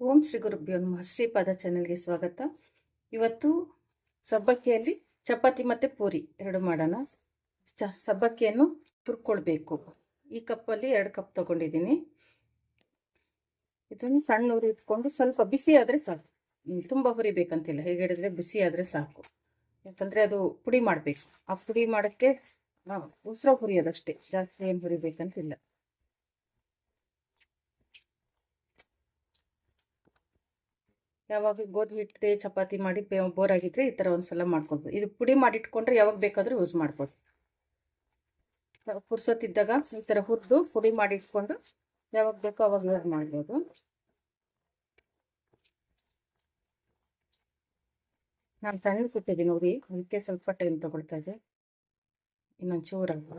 ಓಂ ಶ್ರೀ ಗುರುಭ್ಯೋ ನಮಃ. ಶ್ರೀಪಾದ ಚಾನೆಲ್ಗೆ ಸ್ವಾಗತ. ಇವತ್ತು ಸಬ್ಬಕ್ಕಿಯಲ್ಲಿ ಚಪಾತಿ ಮತ್ತು ಪೂರಿ ಎರಡು ಮಾಡೋಣ. ಚ, ಸಬ್ಬಕ್ಕಿಯನ್ನು ತುರ್ಕೊಳ್ಬೇಕು. ಈ ಕಪ್ಪಲ್ಲಿ ಎರಡು ಕಪ್ ತೊಗೊಂಡಿದ್ದೀನಿ. ಇದನ್ನು ಸಣ್ಣ ಉರಿ ಇಟ್ಕೊಂಡು ಸ್ವಲ್ಪ ಬಿಸಿ ಆದರೆ ಸಾಕು. ತುಂಬ ಹುರಿಬೇಕಂತಿಲ್ಲ ಹೇಗೆ ಹೇಳಿದ್ರೆ ಬಿಸಿ ಆದರೆ ಸಾಕು. ಯಾಕಂದರೆ ಅದು ಪುಡಿ ಮಾಡಬೇಕು. ಆ ಪುಡಿ ಮಾಡೋಕ್ಕೆ ಉಸಿರ ಹುರಿಯೋದಷ್ಟೇ. ಜಾಸ್ತಿ ಏನು ಹುರಿಬೇಕಂತಿಲ್ಲ. ಯಾವಾಗ ಗೋಧಿ ಹಿಟ್ಟೆ, ಚಪಾತಿ ಮಾಡಿ ಬೋರ್ ಆಗಿದ್ರೆ ಈ ಥರ ಒಂದ್ಸಲ ಮಾಡ್ಕೊಬೋದು ಇದು ಪುಡಿ ಮಾಡಿಟ್ಕೊಂಡ್ರೆ ಯಾವಾಗ ಬೇಕಾದರೂ ಯೂಸ್ ಮಾಡ್ಬೋದು. ಪುರ್ಸೊತ್ತಿದ್ದಾಗ ಈ ಥರ ಹುರಿದು ಪುಡಿ ಮಾಡಿ ಇಟ್ಕೊಂಡು ಯಾವಾಗ ಬೇಕೋ ಅವಾಗ ಯೂಸ್ ಮಾಡ್ಬೋದು. ನಾನು ಸಣ್ಣ ಸುಟ್ಟಿದ್ದೀನಿ ನೋಡಿ, ಅದಕ್ಕೆ ಸ್ವಲ್ಪ ಟೈಮ್ ತಗೊಳ್ತಾ ಇದೆ. ಇನ್ನೊಂದು ಚೂರಲ್ವ?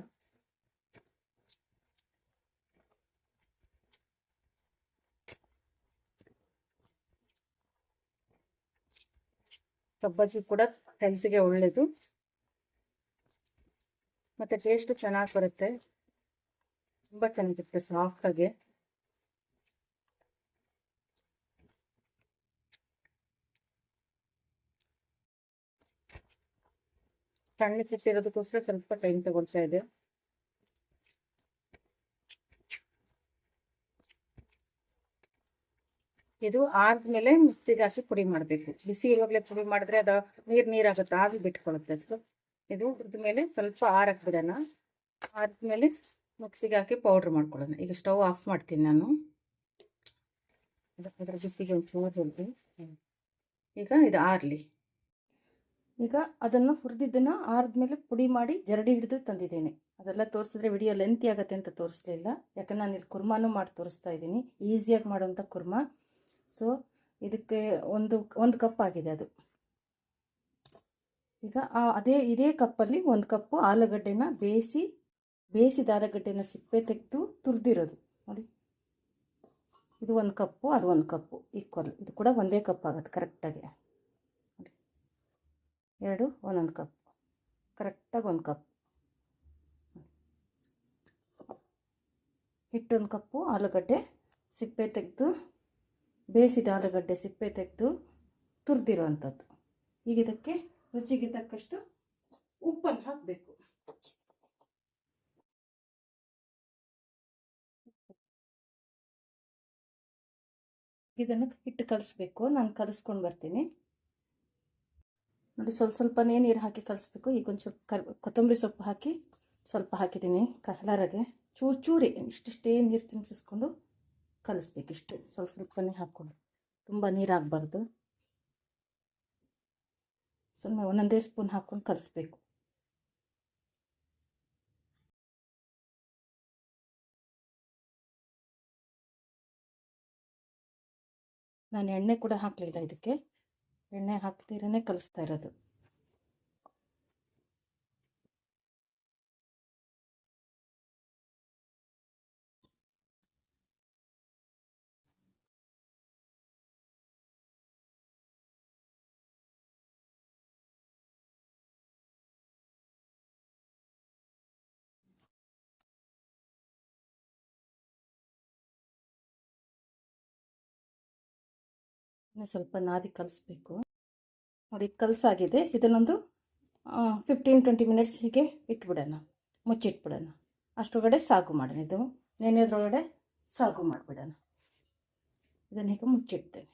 ಸಬ್ಬಕ್ಕಿ ಕೂಡ ಹೆಲ್ತ್ಗೆ ಒಳ್ಳೆಯದು ಮತ್ತು ಟೇಸ್ಟ್ ಚೆನ್ನಾಗಿ ಬರುತ್ತೆ. ತುಂಬ ಚೆನ್ನಾಗಿರುತ್ತೆ ಸಾಫ್ಟಾಗಿ ಸಣ್ಣ ಚಿಟ್ಟಿರೋದಕ್ಕೋಸ್ಕರ ಸ್ವಲ್ಪ ಟೈಮ್ ತಗೊಳ್ತಾ ಇದೆ ಇದು ಆದ್ಮೇಲೆ ಮಿಕ್ಸಿಗೆ ಹಾಕಿ ಪುಡಿ ಮಾಡಬೇಕು. ಬಿಸಿ ಇರುವಾಗಲೇ ಪುಡಿ ಮಾಡಿದ್ರೆ ಅದು ನೀರು ನೀರಾಗುತ್ತೆ ಆಗಿ ಬಿಟ್ಕೊಳ್ಳುತ್ತೆ ಅಷ್ಟು ಇದು ಹುರಿದ ಮೇಲೆ ಸ್ವಲ್ಪ ಆರಕ್ಕೆ ಬಿಡೋಣ. ಆದ್ಮೇಲೆ ಮಿಕ್ಸಿಗೆ ಹಾಕಿ ಪೌಡ್ರ್ ಮಾಡ್ಕೊಳ್ಳೋಣ. ಈಗ ಸ್ಟವ್ ಆಫ್ ಮಾಡ್ತೀನಿ ನಾನು. ಅದರ ಬಿಸಿಗೆ ಒಂದು ಈಗ ಇದು ಆರಲಿ. ಈಗ ಅದನ್ನು ಹುರಿದಿದ್ದನ್ನು ಆರಿದ್ಮೇಲೆ ಪುಡಿ ಮಾಡಿ ಜರಡಿ ಹಿಡಿದು ತಂದಿದ್ದೇನೆ. ಅದೆಲ್ಲ ತೋರಿಸಿದ್ರೆ ವಿಡಿಯೋ ಲೆಂತಿ ಆಗುತ್ತೆ ಅಂತ ತೋರಿಸ್ಲಿಲ್ಲ. ಯಾಕಂದ್ರೆ ನಾನು ಇಲ್ಲಿ ಕುರ್ಮಾನು ಮಾಡಿ ತೋರಿಸ್ತಾ ಇದ್ದೀನಿ. ಈಸಿಯಾಗಿ ಮಾಡುವಂಥ ಕುರ್ಮಾ. ಸೊ ಇದಕ್ಕೆ ಒಂದು ಒಂದು ಕಪ್ ಆಗಿದೆ ಅದು. ಈಗ ಅದೇ, ಇದೇ ಕಪ್ಪಲ್ಲಿ ಒಂದು ಕಪ್ಪು ಆಲೂಗಡ್ಡೆನ ಬೇಯಿಸಿ, ಬೇಯಿಸಿದ ಆಲೂಗಡ್ಡೆನ ಸಿಪ್ಪೆ ತೆಗೆದು ತುರಿದಿರೋದು. ನೋಡಿ. ಇದು ಒಂದು ಕಪ್ಪು ಅದು ಒಂದು ಕಪ್ಪು ಈಕ್ವಲ್ ಇದು ಕೂಡ ಒಂದೇ ಕಪ್ ಆಗುತ್ತೆ ಕರೆಕ್ಟಾಗಿ ನೋಡಿ. ಎರಡು, ಒಂದೊಂದು ಕಪ್ ಕರೆಕ್ಟಾಗಿ ಒಂದು ಕಪ್ ಹಿಟ್ಟೊಂದು ಕಪ್ಪು ಆಲೂಗಡ್ಡೆ ಸಿಪ್ಪೆ ತೆಗೆದು ಬೇಯಿಸಿದ ಆಲೂಗಡ್ಡೆ ಸಿಪ್ಪೆ ತೆಗೆದು ತುರಿದಿರುವಂಥದ್ದು. ಈಗ ಇದಕ್ಕೆ ರುಚಿಗೆ ತಕ್ಕಷ್ಟು ಉಪ್ಪನ್ನು ಹಾಕಬೇಕು. ಇದನ್ನು ಹಿಟ್ಟು ಕಲಿಸ್ಬೇಕು. ನಾನು ಕಲಿಸ್ಕೊಂಡು ಬರ್ತೀನಿ. ನೋಡಿ, ಸ್ವಲ್ಪ ಸ್ವಲ್ಪನೇ ನೀರು ಹಾಕಿ ಕಲಿಸ್ಬೇಕು. ಈಗ ಒಂಚೂರು ಕರ್, ಕೊತ್ತಂಬರಿ ಸೊಪ್ಪು ಹಾಕಿ ಸ್ವಲ್ಪ ಹಾಕಿದ್ದೀನಿ ಕಲರಿಗೆ. ಚೂರು, ಚೂರಿ, ಇಷ್ಟಿಷ್ಟೇ ನೀರು ತುಂಬಿಸ್ಕೊಂಡು ಕಲಿಸ್ಬೇಕು. ಇಷ್ಟು ಸ್ವಲ್ಪ ಸ್ವಲ್ಪನೇ ಹಾಕ್ಕೊಂಡು ತುಂಬ ನೀರು ಸುಮ್ಮನೆ ಒಂದೊಂದೇ ಸ್ಪೂನ್ ಹಾಕ್ಕೊಂಡು ಕಲಿಸ್ಬೇಕು. ನಾನು ಎಣ್ಣೆ ಕೂಡ ಹಾಕಲಿಲ್ಲ ಇದಕ್ಕೆ. ಎಣ್ಣೆ ಹಾಕ್ದಿರೇ ಕಲಿಸ್ತಾ ಇರೋದು. ಇನ್ನು ಸ್ವಲ್ಪ ನಾದಿ ಕಲಿಸ್ಬೇಕು. ನೋಡಿ, ಕಲಸಾಗಿದೆ. ಇದನ್ನೊಂದು ಫಿಫ್ಟೀನ್ ಟ್ವೆಂಟಿ ಮಿನಿಟ್ಸ್ ಹೀಗೆ ಇಟ್ಬಿಡೋಣ. ಮುಚ್ಚಿಟ್ಬಿಡೋಣ. ಅಷ್ಟೊಳಗಡೆ ಸಾಗು ಮಾಡೋಣ. ಇದು ನೆನೆಯೋದ್ರೊಳಗಡೆ ಸಾಗು ಮಾಡಿಬಿಡೋಣ. ಇದನ್ನು ಹೀಗೆ ಮುಚ್ಚಿಡ್ತೇನೆ.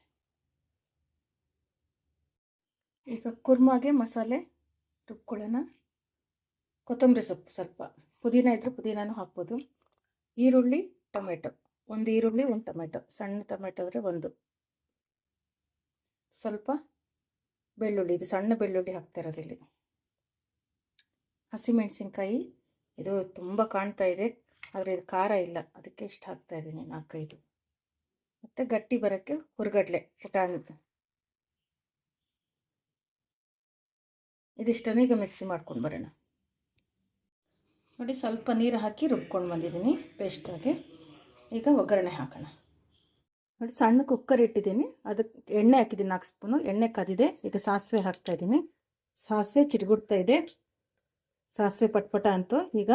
ಈಗ ಕುರ್ಮಾಗೆ ಮಸಾಲೆ ರುಬ್ಕೊಳ್ಳೋಣ. ಕೊತ್ತಂಬರಿ ಸೊಪ್ಪು ಸ್ವಲ್ಪ. ಪುದೀನ ಇದ್ದರೆ ಪುದೀನೂ ಹಾಕ್ಬೋದು. ಈರುಳ್ಳಿ, ಟೊಮೆಟೊ. ಒಂದು ಈರುಳ್ಳಿ, ಒಂದು ಟೊಮೆಟೊ. ಸಣ್ಣ ಟೊಮೆಟೊ ಅಂದರೆ ಒಂದು. ಸ್ವಲ್ಪ ಬೆಳ್ಳುಳ್ಳಿ, ಇದು ಸಣ್ಣ ಬೆಳ್ಳುಳ್ಳಿ ಹಾಕ್ತಾ ಇರೋದಿಲ್ಲಿ ಹಸಿಮೆಣಸಿನ್ಕಾಯಿ ಇದು ತುಂಬ ಕಾಣ್ತಾ ಇದೆ, ಆದರೆ ಇದು ಖಾರ ಇಲ್ಲ. ಅದಕ್ಕೆ ಇಷ್ಟು ಹಾಕ್ತಾ ಇದ್ದೀನಿ ನಾಲ್ಕೈದು ಮತ್ತು ಗಟ್ಟಿ ಬರೋಕ್ಕೆ ಹುರ್ಗಡ್ಲೆ, ಪುಟಾಣಿ. ಇದಿಷ್ಟನ್ನು ಈಗ ಮಿಕ್ಸಿ ಮಾಡ್ಕೊಂಡು ಬರೋಣ. ನೋಡಿ, ಸ್ವಲ್ಪ ನೀರು ಹಾಕಿ ರುಬ್ಕೊಂಡು ಬಂದಿದ್ದೀನಿ ಪೇಸ್ಟಾಗಿ ಈಗ ಒಗ್ಗರಣೆ ಹಾಕೋಣ. ನೋಡಿ, ಸಣ್ಣ ಕುಕ್ಕರ್ ಇಟ್ಟಿದ್ದೀನಿ. ಅದಕ್ಕೆ ಎಣ್ಣೆ ಹಾಕಿದ್ದೀನಿ, ನಾಲ್ಕು ಸ್ಪೂನು. ಎಣ್ಣೆ ಕದಿದೆ. ಈಗ ಸಾಸಿವೆ ಹಾಕ್ತಾಯಿದ್ದೀನಿ ಸಾಸಿವೆ ಚಿಡಿಗುಡ್ತಾ ಇದೆ. ಸಾಸಿವೆ ಪಟ್ಪಟ ಅಂತು. ಈಗ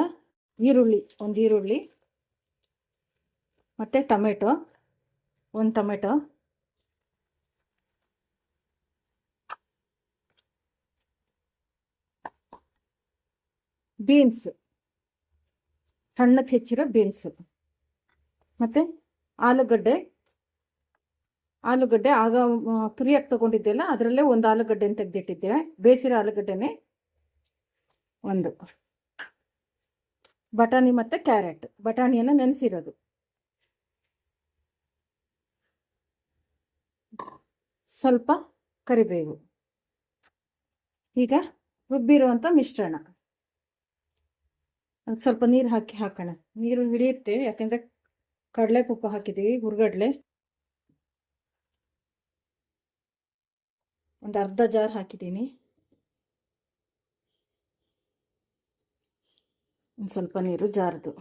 ಈರುಳ್ಳಿ, ಒಂದು ಈರುಳ್ಳಿ, ಮತ್ತು ಟೊಮೆಟೊ, ಒಂದು ಟೊಮೆಟೊ. ಬೀನ್ಸ್ ಸಣ್ಣಕ್ಕೆ ಹೆಚ್ಚಿರೋ ಬೀನ್ಸು. ಮತ್ತು ಆಲೂಗಡ್ಡೆ. ಆಲೂಗಡ್ಡೆ ಆಗ ತುರಿಯಾಗಿ ತೊಗೊಂಡಿದ್ದೆಲ್ಲ ಅದರಲ್ಲೇ ಒಂದು ಆಲೂಗಡ್ಡೆನ ತೆಗೆದಿಟ್ಟಿದ್ದೆ ಬೇಸಿರೋ ಆಲೂಗಡ್ಡೆನೇ ಒಂದು. ಬಟಾಣಿ ಮತ್ತು ಕ್ಯಾರೆಟ್. ಬಟಾಣಿಯನ್ನು ನೆನೆಸಿರೋದು. ಸ್ವಲ್ಪ ಕರಿಬೇವು. ಈಗ ರುಬ್ಬಿರುವಂಥ ಮಿಶ್ರಣ. ಅದಕ್ಕೆ ಸ್ವಲ್ಪ ನೀರು ಹಾಕಿ ಹಾಕೋಣ. ನೀರು ಹಿಡಿಯುತ್ತೆ, ಯಾಕೆಂದರೆ ಕಡಲೆ ಪುಪ್ಪ ಹಾಕಿದ್ದೀವಿ ಹುರ್ಗಡ್ಲೆ ಒಂದು ಅರ್ಧ ಜಾರ್ ಹಾಕಿದ್ದೀನಿ. ಒಂದು ಸ್ವಲ್ಪ ನೀರು ಜಾರದು.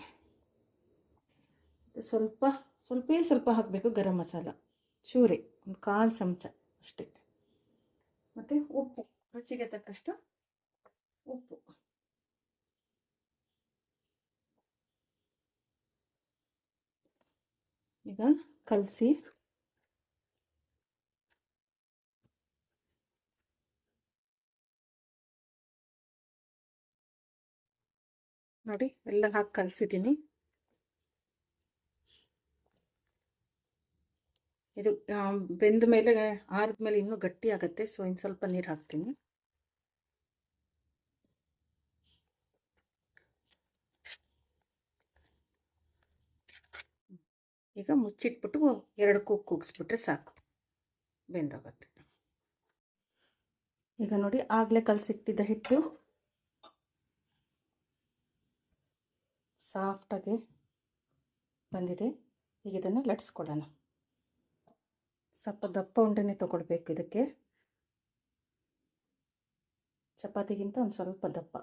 ಸ್ವಲ್ಪ, ಸ್ವಲ್ಪೇ ಸ್ವಲ್ಪ ಹಾಕಬೇಕು? ಗರಂ ಮಸಾಲ ಚೂರಿ ಒಂದು ಕಾಲು ಚಮಚ ಅಷ್ಟೇ. ಮತ್ತು ಉಪ್ಪು, ರುಚಿಗೆ ತಕ್ಕಷ್ಟು ಉಪ್ಪು. ಈಗ ಕಲಸಿ ನೋಡಿ, ಎಲ್ಲ ಹಾಕಿ ಕಲಸಿದ್ದೀನಿ. ಇದು ಬೆಂದ ಮೇಲೆ ಆರಿದ ಮೇಲೆ ಇನ್ನೂ ಗಟ್ಟಿ ಆಗುತ್ತೆ, ಸೊ ಇನ್ನು ಸ್ವಲ್ಪ ನೀರು ಹಾಕ್ತೀನಿ. ಈಗ ಮುಚ್ಚಿಟ್ಬಿಟ್ಟು ಎರಡು ಕೂಗ್ ಕೂಗಿಸ್ಬಿಟ್ರೆ ಸಾಕು, ಬೆಂದೋಗುತ್ತೆ. ಈಗ ನೋಡಿ, ಆಗಲೇ ಕಲಸಿಟ್ಟಿದ್ದ ಹಿಟ್ಟು. ಸಾಫ್ಟಾಗಿ ಬಂದಿದೆ. ಈಗ ಇದನ್ನು ಲಟ್ಸ್ಕೊಳ್ಳೋಣ. ಸ್ವಲ್ಪ ದಪ್ಪ ಉಂಡೆನೇ ತಗೊಳ್ಬೇಕು ಇದಕ್ಕೆ. ಚಪಾತಿಗಿಂತ ಒಂದು ಸ್ವಲ್ಪ ದಪ್ಪ.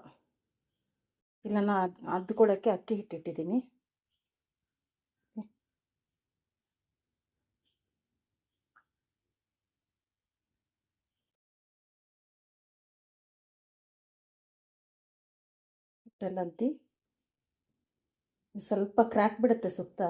ಇಲ್ಲ ನಾನು ಅದ್ಕೊಳ್ಳೋಕ್ಕೆ ಅಕ್ಕಿ ಹಿಟ್ಟಿಟ್ಟಿದ್ದೀನಿ. ಹಿಟ್ಟಲ್ಲಂತಿ. ಸ್ವಲ್ಪ ಕ್ರ್ಯಾಕ್ ಬಿಡುತ್ತೆ ಸುತ್ತ.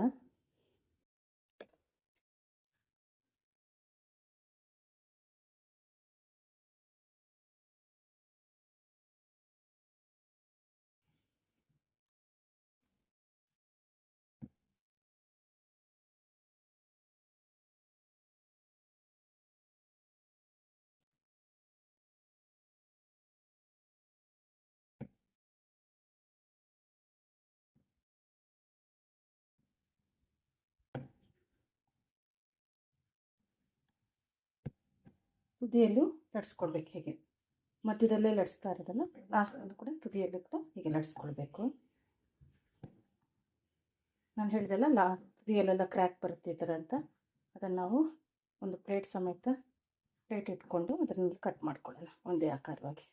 ತುದಿಯಲ್ಲೂ ಲಟ್ಸ್ಕೊಳ್ಬೇಕು ಹೀಗೆ. ಮಧ್ಯದಲ್ಲೇ ಲಟ್ಸ್ತಾ ಇರೋದಲ್ಲ, ಲಾಸ್ಟಲ್ಲೂ ಕೂಡ ತುದಿಯಲ್ಲೂ ಕೂಡ ಹೀಗೆ ಲಟ್ಸ್ಕೊಳ್ಬೇಕು ನಾನು ಹೇಳಿದೆಲ್ಲ ಲಾ, ತುದಿಯಲ್ಲೆಲ್ಲ ಕ್ರ್ಯಾಕ್ ಬರುತ್ತೆ ಈ ಥರ ಅಂತ. ಅದನ್ನು ನಾವು ಒಂದು ಪ್ಲೇಟ್ ಸಮೇತ ಪ್ಲೇಟ್ ಇಟ್ಕೊಂಡು ಅದರಿಂದ ಕಟ್ ಮಾಡ್ಕೊಳ್ಳೋಣ ಒಂದೇ ಆಕಾರವಾಗಿ.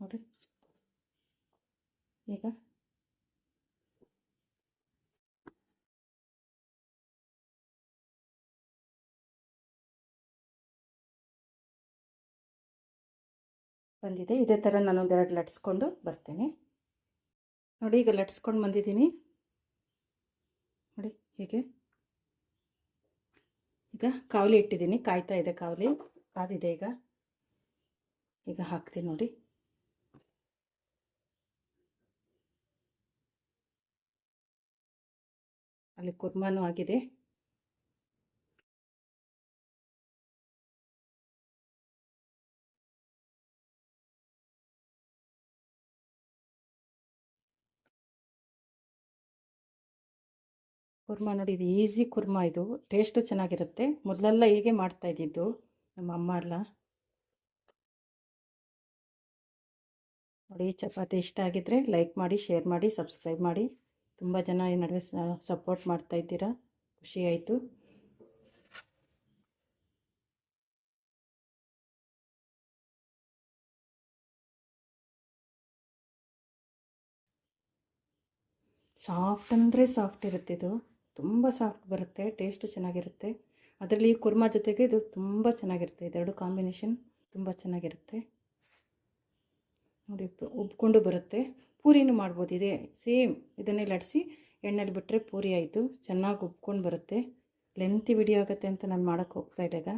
ನೋಡಿ. ಈಗ ಬಂದಿದೆ. ಇದೇ ಥರ ನಾನು ಒಂದೆರಡು ಲಟ್ಸ್ಕೊಂಡು ಬರ್ತೇನೆ. ನೋಡಿ, ಈಗ ಲಟ್ಸ್ಕೊಂಡು ಬಂದಿದ್ದೀನಿ. ನೋಡಿ, ಹೀಗೆ. ಈಗ ಕಾವಲಿ ಇಟ್ಟಿದ್ದೀನಿ. ಕಾಯ್ತಾ ಇದೆ ಕಾವಲಿ. ಕಾದಿದೆ ಈಗ. ಈಗ ಹಾಕ್ತೀನಿ ನೋಡಿ. ಅಲ್ಲಿ ಕುರ್ಮಾನು ಆಗಿದೆ. ಕುರ್ಮಾ ನೋಡಿ, ಇದು ಈಸಿ ಕುರ್ಮಾ ಇದು. ಟೇಸ್ಟು ಚೆನ್ನಾಗಿರುತ್ತೆ. ಮೊದಲೆಲ್ಲ ಹೀಗೆ ಮಾಡ್ತಾ ಇದ್ದಿದ್ದು ನಮ್ಮ ಅಮ್ಮ ಎಲ್ಲ. ನೋಡಿ, ಚಪಾತಿ ಇಷ್ಟ ಆಗಿದ್ದರೆ ಲೈಕ್ ಮಾಡಿ ಶೇರ್ ಮಾಡಿ ಸಬ್ಸ್ಕ್ರೈಬ್ ಮಾಡಿ. ತುಂಬ ಜನ ಈ ನಡುವೆ ಸಪೋರ್ಟ್ ಮಾಡ್ತಾ ಇದ್ದೀರಾ. ಖುಷಿ ಆಯಿತು. ಸಾಫ್ಟ್ ಅಂದರೆ ಸಾಫ್ಟ್ ಇರುತ್ತೆ ಇದು ತುಂಬ ಸಾಫ್ಟ್ ಬರುತ್ತೆ, ಟೇಸ್ಟು ಚೆನ್ನಾಗಿರುತ್ತೆ. ಅದರಲ್ಲಿ ಕುರ್ಮಾ ಜೊತೆಗೆ ಇದು ತುಂಬ ಚೆನ್ನಾಗಿರುತ್ತೆ, ಇದೆರಡು ಕಾಂಬಿನೇಷನ್ ತುಂಬ ಚೆನ್ನಾಗಿರುತ್ತೆ. ನೋಡಿ ಉಬ್ಕೊಂಡು ಬರುತ್ತೆ. ಪೂರಿನೂ ಮಾಡ್ಬೋದು, ಇದೇ ಸೇಮ್ ಇದನ್ನೇ ಲಡಿಸಿ ಎಣ್ಣೆಲಿ ಬಿಟ್ಟರೆ ಪೂರಿ ಆಯಿತು, ಚೆನ್ನಾಗಿ ಉಬ್ಕೊಂಡು ಬರುತ್ತೆ. ಲೆಂತಿ ವಿಡಿಯೋ ಆಗುತ್ತೆ ಅಂತ ನಾನು ಮಾಡೋಕ್ಕೆ ಹೋಗ್ತಾ ಇದ್ದಾಗ.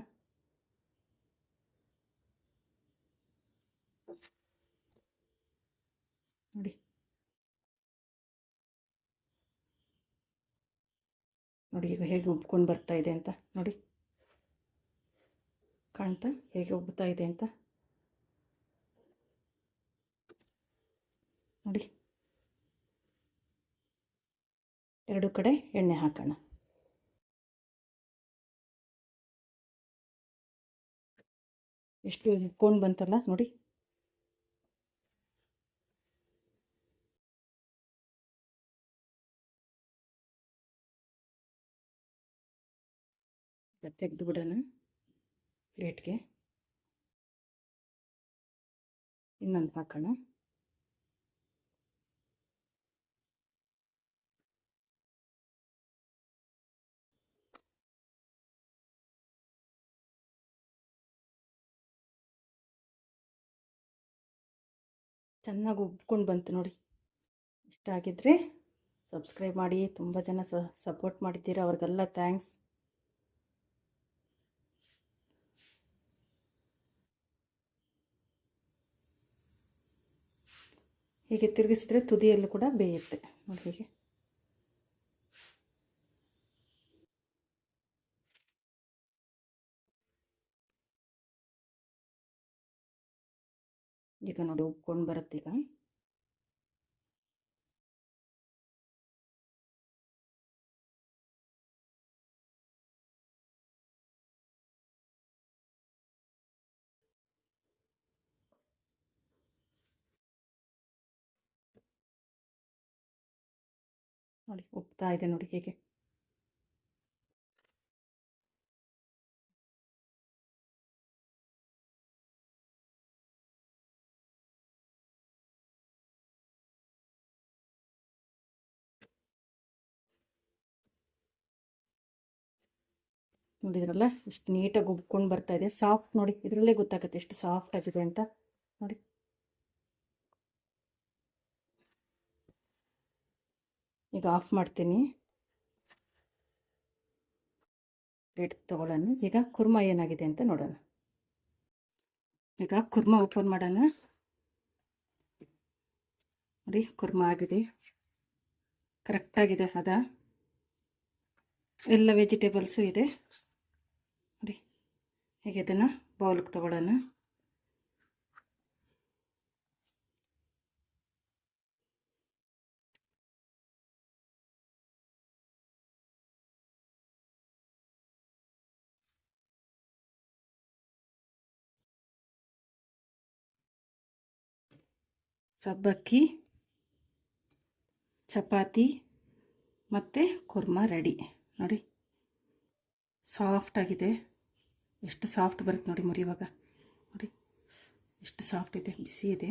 ನೋಡಿ ಈಗ ಹೇಗೆ ಉಬ್ಕೊಂಡು ಬರ್ತಾ ಇದೆ ಅಂತ ನೋಡಿ. ಕಾಣ್ತಾ ಹೇಗೆ ಉಬ್ಬುತ್ತಾ ಇದೆ ಅಂತ. ನೋಡಿ. ಎರಡು ಕಡೆ ಎಣ್ಣೆ ಹಾಕೋಣ. ಎಷ್ಟು ಉಬ್ಕೊಂಡು ಬಂತಲ್ಲ ನೋಡಿ. ತೆಗೆದು ಬಿಡೋಣ ಪ್ಲೇಟ್ಗೆ. ಇನ್ನೊಂದು ಹಾಕೋಣ. ಚೆನ್ನಾಗಿ ಉಬ್ಕೊಂಡು ಬಂತು ನೋಡಿ. ಇಷ್ಟ ಆಗಿದ್ರೆ ಸಬ್ಸ್ಕ್ರೈಬ್ ಮಾಡಿ, ತುಂಬ ಜನ ಸಪೋರ್ಟ್ ಮಾಡಿದ್ದೀರಾ, ಅವ್ರಿಗೆಲ್ಲ ಥ್ಯಾಂಕ್ಸ್ ಹೀಗೆ ತಿರುಗಿಸಿದ್ರೆ ತುದಿಯಲ್ಲೂ ಕೂಡ ಬೇಯುತ್ತೆ. ನೋಡಿ ಹೀಗೆ. ಈಗ ನೋಡಿ ಉಬ್ಕೊಂಡು ಬರುತ್ತೆ ಈಗ ನೋಡಿ ಒಪ್ತಾ ಇದೆ ನೋಡಿ ಹೇಗೆ. ನೋಡಿದ್ರಲ್ಲ ಎಷ್ಟು ನೀಟಾಗಿ ಉಬ್ಕೊಂಡು ಬರ್ತಾ ಇದೆ. ಸಾಫ್ಟ್ ನೋಡಿ, ಇದರಲ್ಲೇ ಗೊತ್ತಾಗುತ್ತೆ ಎಷ್ಟು ಸಾಫ್ಟ್ ಆಗಿದೆ ಅಂತ. ನೋಡಿ. ಈಗ ಆಫ್ ಮಾಡ್ತೀನಿ. ಪ್ಲೇಟ್ ತೊಗೊಳ್ಳೋಣ. ಈಗ ಕುರ್ಮ ಏನಾಗಿದೆ ಅಂತ ನೋಡೋಣ. ಈಗ ಕುರ್ಮ ಓಪನ್ ಮಾಡೋಣ. ನೋಡಿ, ಕುರ್ಮ ಆಗಿದೆ. ಕರೆಕ್ಟಾಗಿದೆ ಅದ. ಎಲ್ಲ ವೆಜಿಟೇಬಲ್ಸು ಇದೆ. ನೋಡಿ, ಈಗ ಇದನ್ನು ಬೌಲ್ಗೆ ತಗೊಳ್ಳೋಣ. ಸಬ್ಬಕ್ಕಿ, ಚಪಾತಿ ಮತ್ತು ಕುರ್ಮ ರೆಡಿ. ನೋಡಿ, ಸಾಫ್ಟಾಗಿದೆ. ಎಷ್ಟು ಸಾಫ್ಟ್ ಬರುತ್ತೆ ನೋಡಿ ಮುರಿಯುವಾಗ ನೋಡಿ, ಎಷ್ಟು ಸಾಫ್ಟ್ ಇದೆ, ಬಿಸಿ ಇದೆ.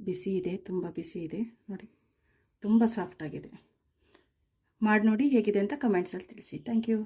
ಬಿಸಿ ಇದೆ, ತುಂಬ ಬಿಸಿ ಇದೆ. ನೋಡಿ, ತುಂಬ ಸಾಫ್ಟಾಗಿದೆ ಮಾಡಿ ನೋಡಿ ಹೇಗಿದೆ ಅಂತ ಕಮೆಂಟ್ಸಲ್ಲಿ ತಿಳಿಸಿ. Thank you.